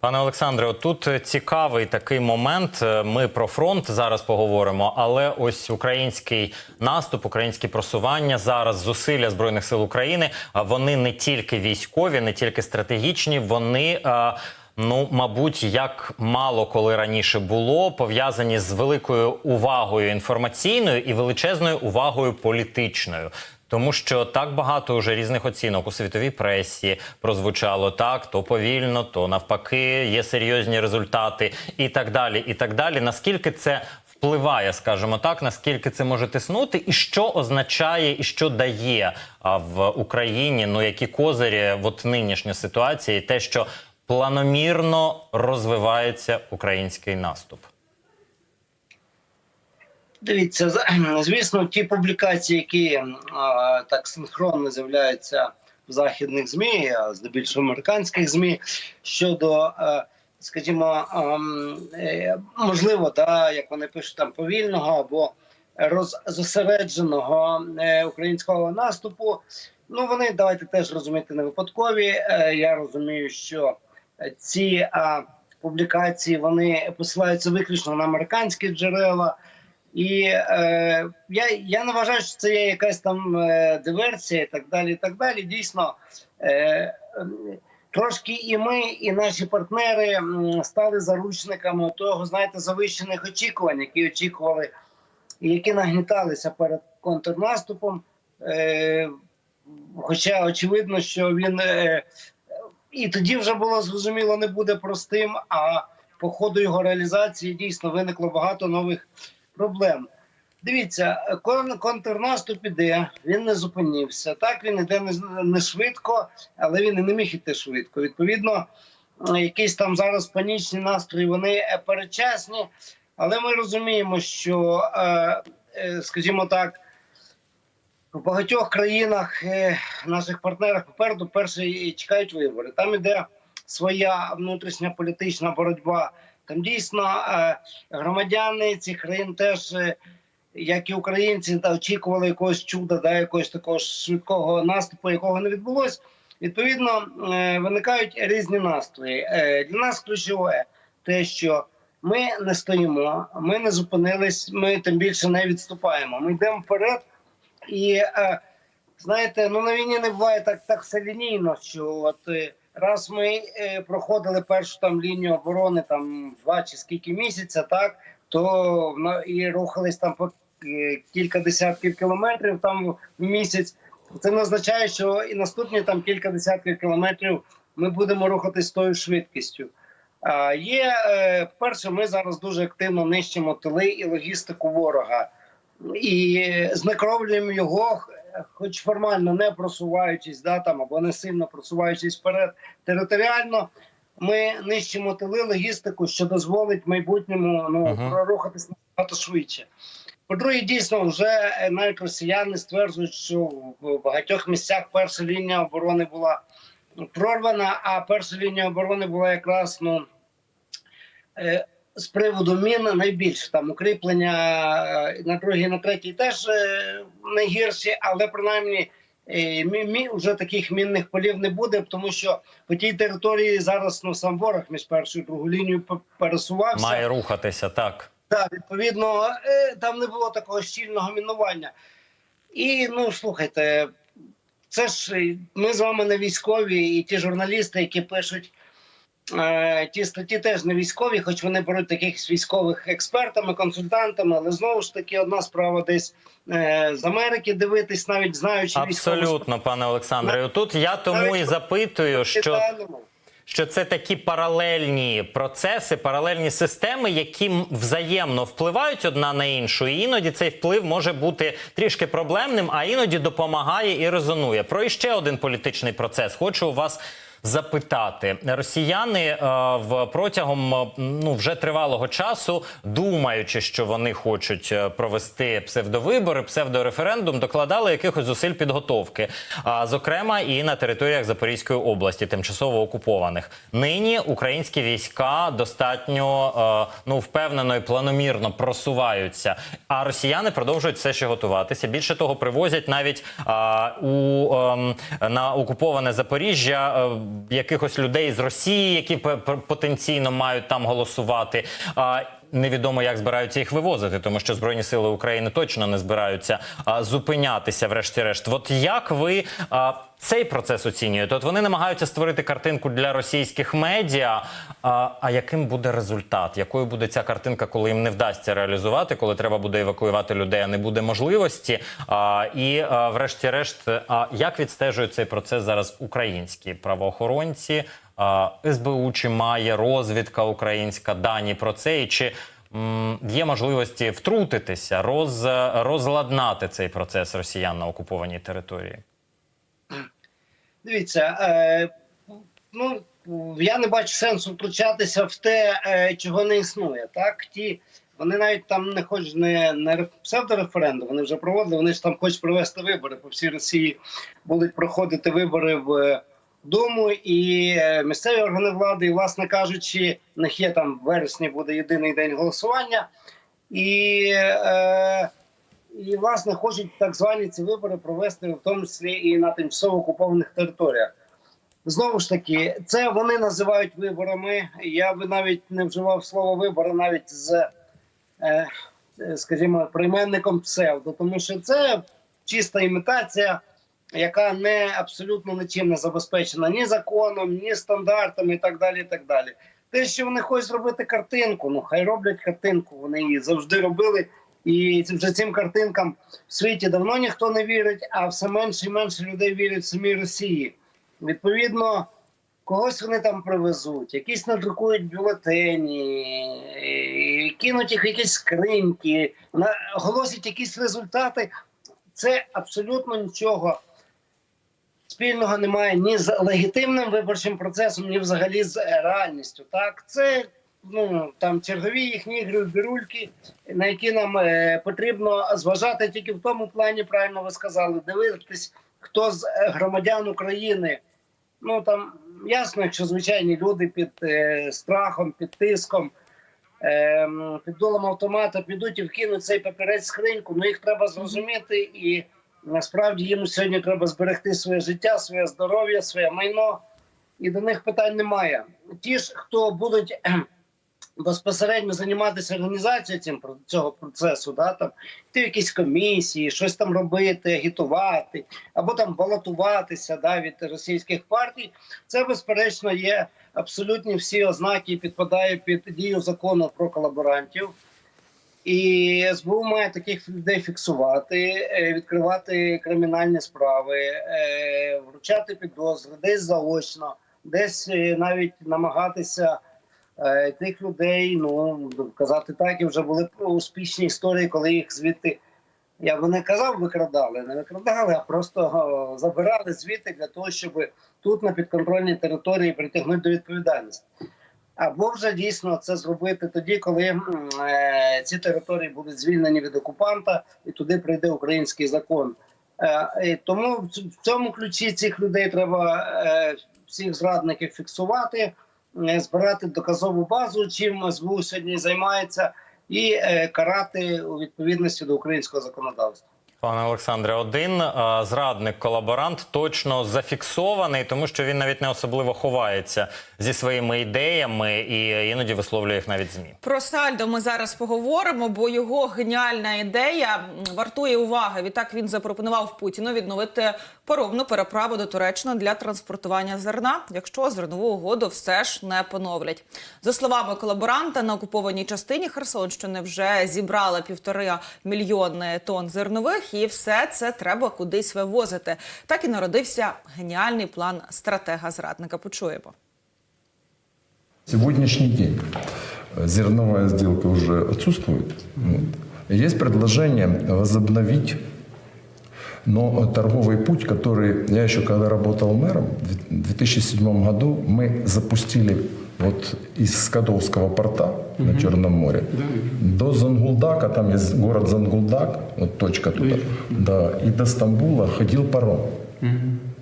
Пане Олександре, тут цікавий такий момент. Ми про фронт зараз поговоримо, але ось український наступ, українські просування зараз зусилля збройних сил України. Вони не тільки військові, не тільки стратегічні, вони. е, Ну, мабуть, як мало коли раніше було, пов'язані з великою увагою інформаційною і величезною увагою політичною. Тому що так багато вже різних оцінок у світовій пресі прозвучало так, то повільно, то навпаки, є серйозні результати, і так далі. І так далі. Наскільки це впливає, скажімо так, наскільки це може тиснути, і що означає, і що дає в Україні, ну які козирі, от нинішня ситуація, і те, що планомірно розвивається український наступ. Дивіться, звісно, ті публікації, які так синхронно з'являються в західних змі, а здебільшого американських змі, щодо, е, скажімо, ем, е, можливо, да, як вони пишуть там повільного або роз- зосередженого е, українського наступу. Ну вони давайте теж розуміти не випадкові. Я розумію, що ці публікації вони посилаються виключно на американські джерела. І е, я, я не вважаю, що це є якась там е, диверсія і так далі. І так далі. Дійсно, е, ем, трошки і ми, і наші партнери стали заручниками того, знаєте, завищених очікувань, які очікували які нагніталися перед контрнаступом. Е, хоча очевидно, що він е, і тоді вже було зрозуміло, не буде простим. А по ходу його реалізації дійсно виникло багато нових проблем. Дивіться, кон- контрнаступ іде, він не зупинився. Так він іде не, швидко, але він і не міг іти швидко. Відповідно, якісь там зараз панічні настрої, вони е, передчасні, але ми розуміємо, що, е, е, скажімо так, в багатьох країнах наших партнерах попереду перше і чекають вибори. Там іде своя внутрішня політична боротьба. Там дійсно е, громадяни цих країн теж, е, як і українці, очікували якогось чуда, да, якогось такого швидкого наступу, якого не відбулось. Відповідно, е, виникають різні настрої. Для нас ключове те, що ми не стоїмо, ми не зупинились, ми тим більше не відступаємо. Ми йдемо вперед. І знаєте, ну на війні не буває так так все лінійно, що от раз ми е, проходили першу там лінію оборони, там два чи скільки місяця, так то і рухались там по е, кілька десятків кілометрів там в місяць. Це не означає, що і наступні там кілька десятків кілометрів ми будемо рухатись тою швидкістю. А є е, перше, ми зараз дуже активно нищимо тили і логістику ворога і знекровлюємо його, хоч формально не просуваючись, да, там, або не сильно просуваючись вперед територіально. Ми нищимо тили логістику, що дозволить майбутньому ну, Мгм. прорухатись набагато швидше. По-друге, дійсно, вже навіть росіяни стверджують, що в багатьох місцях перша лінія оборони була прорвана, а перша лінія оборони була якраз ну, е, з приводу мін найбільше там укріплення е, на другій, на третій теж е, найгірші, але принаймні е, мі, мі, вже таких мінних полів не буде, тому що по тій території зараз ну сам ворог між першою і другою лінією пересувався. Має рухатися так. Так, відповідно, там не було такого щільного мінування. І ну слухайте, це ж ми з вами не військові, і ті журналісти, які пишуть ті статті, теж не військові, хоч вони беруть таких військових експертами, консультантами, але знову ж таки одна справа десь е, з Америки дивитись, навіть знаючи військову Абсолютно, пане Олександре. Тут я тому і запитую, що що це такі паралельні процеси, паралельні системи, які взаємно впливають одна на іншу. І іноді цей вплив може бути трішки проблемним, а іноді допомагає і резонує. Про іще один політичний процес. Хочу у вас. Запитати росіяни е, в протягом е, ну вже тривалого часу, думаючи, що вони хочуть е, провести псевдовибори, псевдореферендум, докладали якихось зусиль підготовки, а зокрема і на територіях Запорізької області, тимчасово окупованих. Нині українські війська достатньо ну впевнено і планомірно просуваються. А росіяни продовжують все ще готуватися. Більше того, привозять навіть а, у ем, на окуповане Запоріжжя. Якихось людей з Росії, які потенційно мають там голосувати. Невідомо, як збираються їх вивозити, тому що Збройні сили України точно не збираються а, зупинятися, врешті-решт. От як ви а, цей процес оцінюєте? От вони намагаються створити картинку для російських медіа. А, а яким буде результат? Якою буде ця картинка, коли їм не вдасться реалізувати, коли треба буде евакуювати людей, а не буде можливості? А, і а, врешті-решт, а, як відстежують цей процес зараз українські правоохоронці? СБУ чи має розвідка українська дані про це, і чи є можливості втрутитися, роз, розладнати цей процес росіян на окупованій території? Дивіться, е, ну я не бачу сенсу втручатися в те, е, чого не існує. Так, ті вони навіть там не хочуть не, не реф- псевдореферендум, вони вже проводили. Вони ж там хочуть провести вибори. По всій Росії будуть проходити вибори в Думу і е, місцеві органи влади. І, власне кажучи, в них є там вересні буде єдиний день голосування, і, е, і власне хочуть так звані ці вибори провести в тому числі і на тимчасово окупованих територіях. Знову ж таки, це вони називають виборами. Я би навіть не вживав слово вибори навіть з, е, скажімо, прийменником псевдо, тому що це чиста імітація, яка не абсолютно нічим не забезпечена ні законом, ні стандартами і так далі. І так далі. Те, що вони хочуть зробити картинку, ну хай роблять картинку. Вони її завжди робили. І вже цим картинкам в світі давно ніхто не вірить, а все менше і менше людей вірять в самій Росії. Відповідно, когось вони там привезуть, якісь надрукують бюлетені, кинуть їх в якісь скриньки, оголосять якісь результати. Це абсолютно нічого спільного немає ні з легітимним виборчим процесом, ні взагалі з реальністю. Так, це ну там чергові їхні ігри бірульки, на які нам е, потрібно зважати тільки в тому плані, правильно ви сказали, дивитись, хто з е, громадян України. Ну там ясно, якщо звичайні люди під е, страхом, під тиском, е, під дулом автомата підуть і вкинуть цей папірець скриньку. Ну їх треба зрозуміти, і насправді їм сьогодні треба зберегти своє життя, своє здоров'я, своє майно, і до них питань немає. Ті ж, хто будуть безпосередньо займатися організацією цим цього процесу, да там йти в якісь комісії, щось там робити, агітувати або там балотуватися да, від російських партій. Це безперечно є абсолютні всі ознаки, підпадає під дію закону про колаборантів. І СБУ має таких людей фіксувати, е, відкривати кримінальні справи, е, вручати підозри, десь заочно, десь е, навіть намагатися тих людей, ну казати так, і вже були успішні історії, коли їх звідти. Я би не казав, викрадали, не викрадали, а просто забирали звідти для того, щоб тут на підконтрольній території притягнути до відповідальності. Або вже дійсно це зробити тоді, коли е, ці території будуть звільнені від окупанта, і туди прийде український закон. Е, тому в цьому ключі цих людей треба е, всіх зрадників фіксувати, е, збирати доказову базу, чим СБУ сьогодні займається, і е, карати у відповідності до українського законодавства. Пане Олександре, один е, зрадник колаборант точно зафіксований, тому що він навіть не особливо ховається зі своїми ідеями і іноді висловлює їх навіть змі. Про Сальдо ми зараз поговоримо, бо його геніальна ідея вартує уваги. Відтак він запропонував Путіну відновити поробну переправу до Туреччини для транспортування зерна, якщо зернову угоду все ж не поновлять. За словами колаборанта, на окупованій частині Херсонщини вже зібрали півтори мільйони тонн зернових, і все це треба кудись вивозити. Так і народився геніальний план стратега зрадника. Почуємо. Сегодняшний день э, зерновая сделка уже отсутствует. Вот. Есть предложение возобновить, но торговый путь, который я еще когда работал мэром, в 2007 году мы запустили вот из Скадовского порта на Черном море до Зангулдака, там есть город Зангулдак, вот точка туда, да, и до Стамбула ходил паром.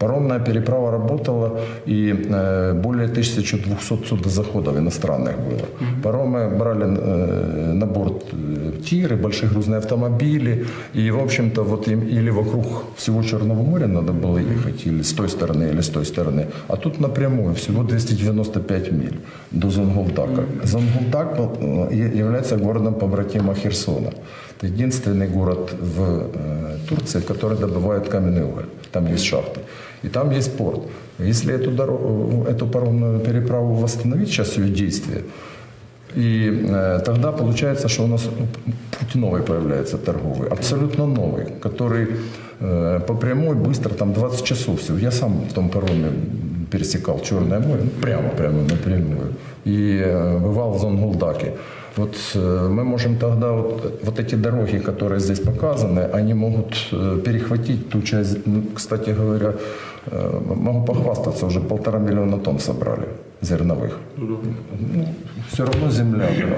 Паромная переправа работала, и э, более 1200 судозаходов иностранных было. Паромы брали э, на борт э, тиры, большие грузные автомобили, и, в общем-то, вот им или вокруг всего Черного моря надо было ехать, или с той стороны, или с той стороны, а тут напрямую, всего 295 миль до Зонгулдака. Зонгулдак был, э, я- является городом побратима Херсона. Это единственный город в э, Турции, который добывает каменный уголь. Там есть шахты. И там есть порт. Если эту, дорогу, эту паромную переправу восстановить, сейчас ее действие, и э, тогда получается, что у нас путь новый появляется торговый, абсолютно новый, который э, по прямой быстро, там 20 часов всего. Я сам в том пароме пересекал Черное море, ну, прямо, прямо напрямую, и э, бывал в Зонгулдаке. Вот э, мы можем тогда вот, вот эти дороги, которые здесь показаны, они могут э, перехватить ту часть, ну, кстати говоря, э, могу похвастаться, уже полтора миллиона тонн собрали зерновых. Ну, все равно земля да,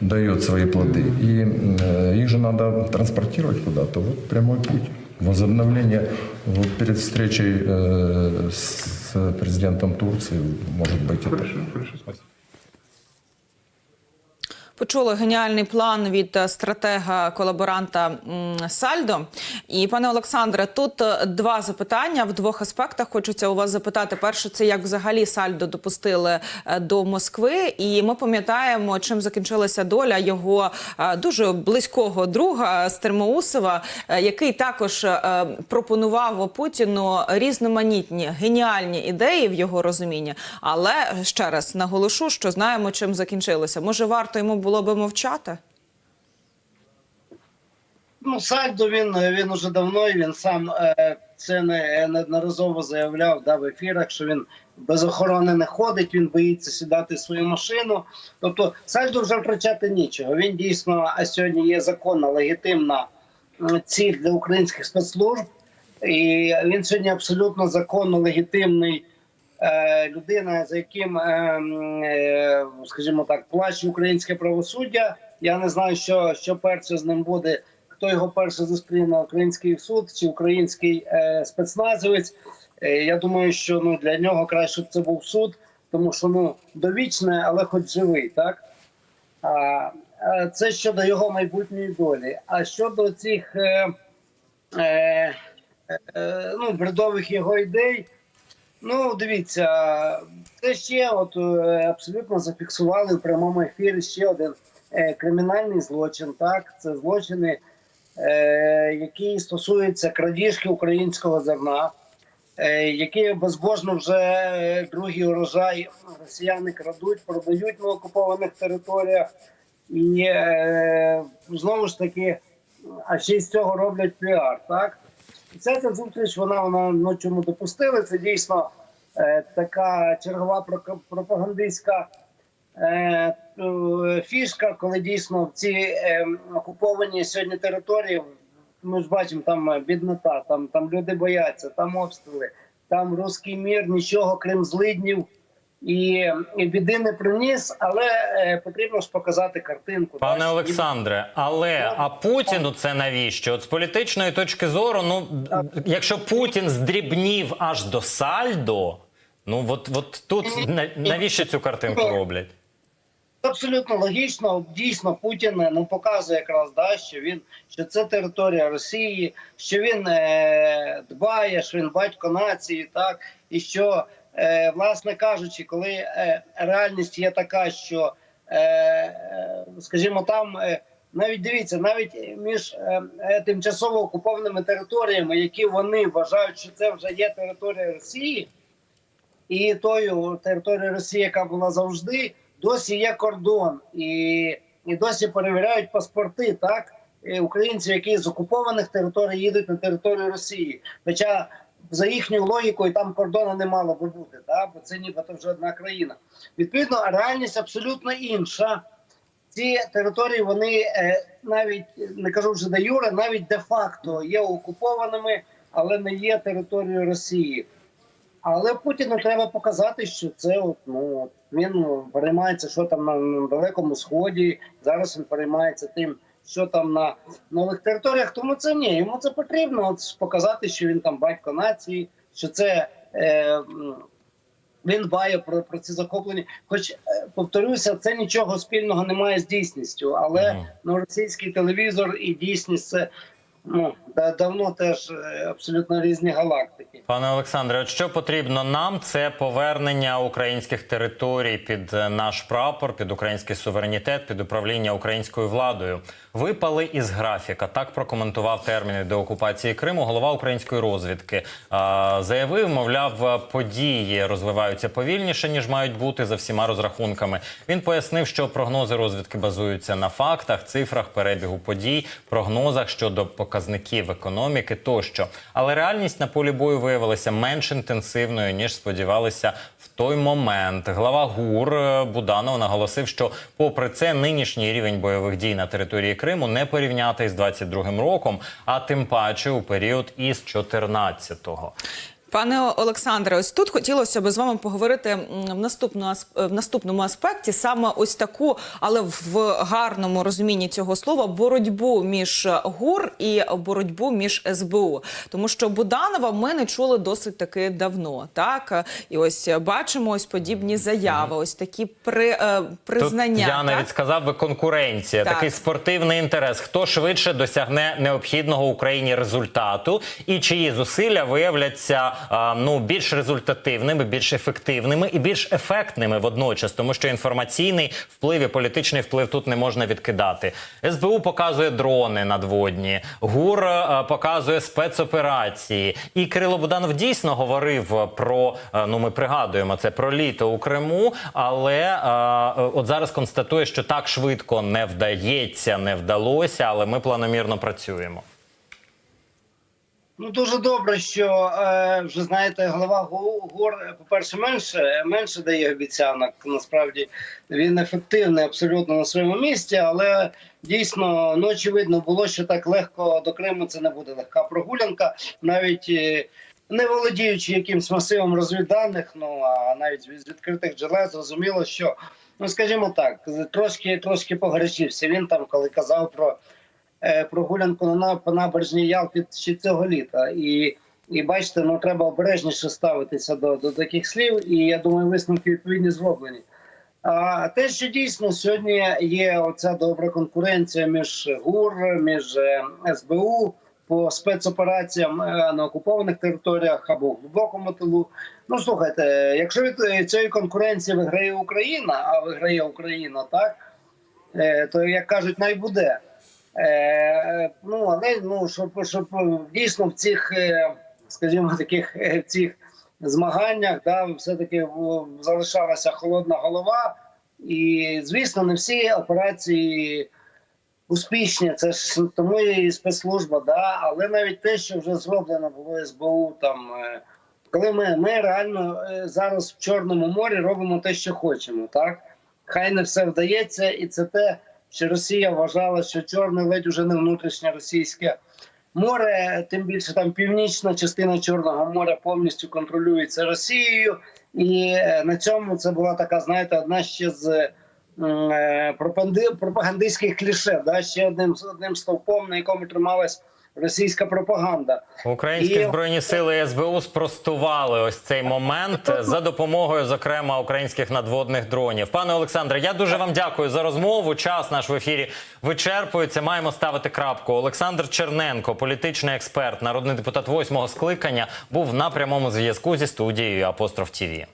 дает свои плоды. И э, их же надо транспортировать куда-то. Вот прямой путь. Возобновление вот перед встречей э, с президентом Турции, может быть, это Хорошо, хорошо, спасибо. Почули геніальний план від е, стратега колаборанта Сальдо. І пане Олександре, тут е, два запитання в двох аспектах. Хочеться у вас запитати. Перше, це як взагалі Сальдо допустили е, до Москви, і ми пам'ятаємо, чим закінчилася доля його дуже близького друга Стермоусова, який також пропонував Путіну різноманітні геніальні ідеї в його розумінні. Але ще раз наголошу, що знаємо, чим закінчилося. Може, варто йому було би мовчати? Ну, Сальдо він, він уже давно, і він сам е, це не, неодноразово заявляв да, в ефірах, що він без охорони не ходить, він боїться сідати в свою машину. Тобто Сальдо вже втрачати нічого. Він дійсно а сьогодні є законна, легітимна ціль для українських спецслужб. І він сьогодні абсолютно законно легітимний е, людина, за яким, е, е, скажімо так, плаче українське правосуддя. Я не знаю, що, що перше з ним буде. Хто його перше зустріне, український суд чи український е, спецназовець. Е, я думаю, що ну для нього краще щоб це був суд, тому що ну довічне, але хоч живий, так. А, це щодо його майбутньої долі. А щодо цих е, е, е, ну, бредових його ідей, ну дивіться, це ще от е, абсолютно зафіксували в прямому ефірі ще один е, кримінальний злочин. Так, це злочини, е, які стосуються крадіжки українського зерна. Які безбожно вже другий урожай росіяни крадуть, продають на окупованих територіях, і знову ж таки, а ще з цього роблять піар. Так ця ця зустріч вона вона ну чому допустили. Це дійсно е, така чергова пропагандистська е, е, фішка, коли дійсно в ці е, окуповані сьогодні території. Ми ж бачимо, там е, біднота, там, там люди бояться, там обстріли, там руський мір, нічого крім злиднів і, біди не приніс, але е, потрібно ж показати картинку. Пане так, Олександре, але а Путіну це навіщо? От з політичної точки зору, ну якщо Путін здрібнів аж до сальдо, ну от, от тут навіщо цю картинку роблять? Абсолютно логічно. Дійсно, Путін ну показує якраз да, що він що це територія Росії, що він е, дбає, що він батько нації, так і що, е, власне кажучи, коли е, реальність є така, що е, е, скажімо, там е, навіть дивіться, навіть між е, е, тимчасово окупованими територіями, які вони вважають, що це вже є територія Росії і тою територією Росії, яка була завжди, досі є кордон, і, і досі перевіряють паспорти, так е, українців, які з окупованих територій їдуть на територію Росії. Хоча за їхньою логікою там кордону не мало би бути, так? бо це нібито вже одна країна. Відповідно, реальність абсолютно інша. Ці території вони е, навіть не кажу вже де юре, навіть де-факто є окупованими, але не є територією Росії. Але Путіну треба показати, що це от, ну, він ну, переймається, що там на далекому сході. Зараз він переймається тим, що там на нових територіях. Тому це ні, йому це потрібно от, показати, що він там батько нації, що це. Е, він дбає про, про ці захоплення. Хоч е, повторюся, це нічого спільного немає з дійсністю, але Мгм. ну, російський телевізор і дійсність це ну давно теж е, абсолютно різні галактики. Пане Олександре, от що потрібно нам, це повернення українських територій під е, наш прапор, під український суверенітет, під управління українською владою. Випали із графіка. Так прокоментував терміни деокупації Криму голова української розвідки. А, заявив, мовляв, події розвиваються повільніше ніж мають бути за всіма розрахунками. Він пояснив, що прогнози розвідки базуються на фактах, цифрах перебігу подій, прогнозах щодо показників економіки тощо. Але реальність на полі бою виявилася менш інтенсивною ніж сподівалися в той момент. Глава ГУР е, Буданов наголосив, що, попри це, нинішній рівень бойових дій на території Криму не порівняти з 22-м роком, а тим паче у період із 14-го. Пане Олександре, ось тут хотілося б з вами поговорити в наступну ас- в наступному аспекті, саме ось таку, але в гарному розумінні цього слова, боротьбу між ГУР і боротьбу між СБУ. Тому що Буданова ми не чули досить таки давно. Так і ось бачимо ось подібні заяви, ось такі при, е, признання. Тут я так? навіть сказав би конкуренція, Так. такий спортивний інтерес. Хто швидше досягне необхідного Україні результату, і чиї зусилля виявляться ну більш результативними, більш ефективними і більш ефектними водночас, тому що інформаційний вплив і політичний вплив тут не можна відкидати. СБУ показує дрони надводні, ГУР е, показує спецоперації. І Кирило Буданов дійсно говорив про е, ну ми пригадуємо це про літо у Криму, але е, е, от зараз констатує, що так швидко не вдається, не вдалося, але ми планомірно працюємо. Ну дуже добре, що е, вже знаєте, голова ГОР, по-перше, менше менше дає обіцянок. Насправді він ефективний абсолютно на своєму місці, але дійсно ну, очевидно було, що так легко до Криму це не буде легка прогулянка, навіть е, не володіючи якимсь масивом розвідданих, ну а навіть з відкритих джерел зрозуміло, що ну скажімо так, трошки трошки погорячився. Він там, коли казав про прогулянку на по набережній Ялти ще цього літа. І, і бачите, ну треба обережніше ставитися до, до таких слів, і я думаю, висновки відповідні зроблені. А те, що дійсно сьогодні є оця добра конкуренція між ГУР, між е, СБУ по спецопераціям е, на окупованих територіях або в глибокому тилу. Ну слухайте, якщо від е, цієї конкуренції виграє Україна, а виграє Україна, так е, то як кажуть, най буде. Е, ну але ну щоб, щоб дійсно в цих, е, скажімо, таких е, цих змаганнях, да, все таки залишалася холодна голова, і звісно, не всі операції успішні. Це ж тому і спецслужба, да, але навіть те, що вже зроблено було СБУ, там коли ми, ми реально зараз в Чорному морі робимо те, що хочемо, так хай не все вдається, і це те, що Росія вважала, що чорне ледь уже не внутрішнє російське море, тим більше там північна частина Чорного моря повністю контролюється Росією, і е, на цьому це була така, знаєте, одна ще з е, пропаганди- пропагандистських кліше, да, ще одним одним стовпом, на якому трималась російська пропаганда. Українські І- збройні сили СБУ спростували ось цей момент за допомогою, зокрема, українських надводних дронів. Пане Олександре, я дуже вам дякую за розмову. Час наш в ефірі вичерпується. Маємо ставити крапку. Олександр Черненко, політичний експерт, народний депутат восьмого скликання, був на прямому зв'язку зі студією Апостроф ТІВІ.